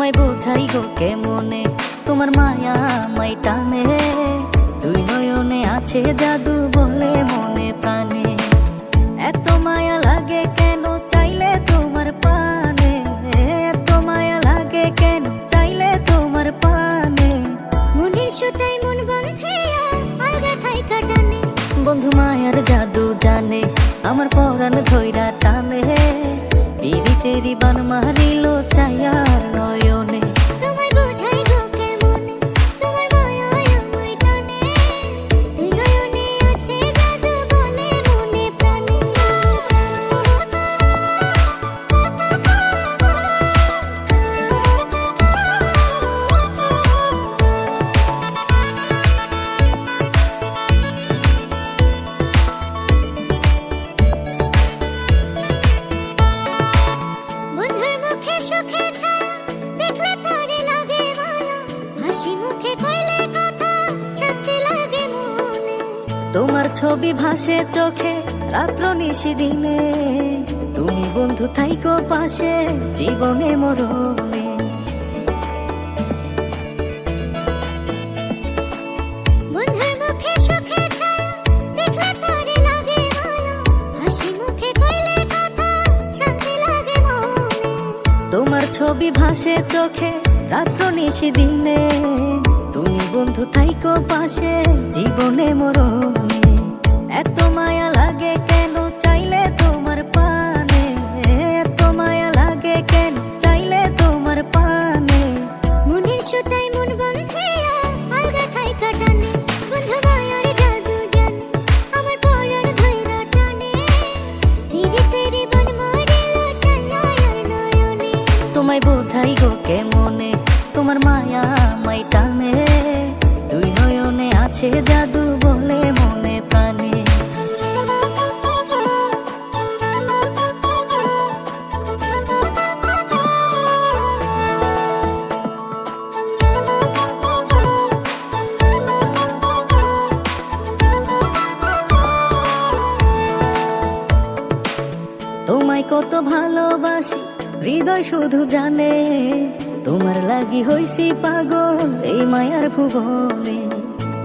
বোঝাই গো কেমনে? তোমার মায়া মাই টানে। দুই নয়নে আছে জাদু বলে মনে প্রাণে। এত মায়া লাগে কেন চাইলে তোমার পানে? এত মায়া লাগে কেন চাইলে তোমার পানে? মনের সুতায় মন বন্ধে আলগা থাই কাটানে বন্ধু মায়ার জাদু জানে আমার পরাণ ধৈরা টানে। পিরিতেরি বান মারিল চায়ার নয়নে। তোমার ছবি ভাসে চোখে রাত্র নিশি দিনে। তুমি বন্ধু থাইকো পাশে জীবনে মরণে। তোমার ছবি ভাসে চোখে রাত্র নিশি দিনে। বন্ধু থাইকো পাশে জীবনে মরণে। এত মায়া লাগে কেন? চাইলে তোমার পানে। এত মায়া লাগে কেন? চাইলে তোমার পানে। মনের সুতায় মন বন্ধে আলগা থাই কাটানে। বন্ধু মায়ার জাদু জানে আমার পরাণ ধৈরা টানে। ধীরে ধীরে বন মারিল চাইয়ার নয়নে। তোমায় বোঝাই গো কেমনে? তোমার মায়া মাই টানে। দুই নয়নে আছে জাদু বলে মনে প্রাণে। তোমায় কত ভালোবাসি, হৃদয় শুধু জানে। তোমার লাগি হইছি পাগল এই মায়ার ভুবনে।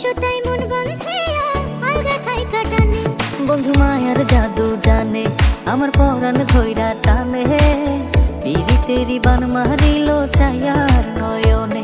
সুতায় মন বন্ধে আলগা থাই কাটানে বন্ধু মায়ার জাদু জানে, আমার পরাণ ধৈরা টানে। পিরিতেরি বান মারিল ছায়ার নয়নে।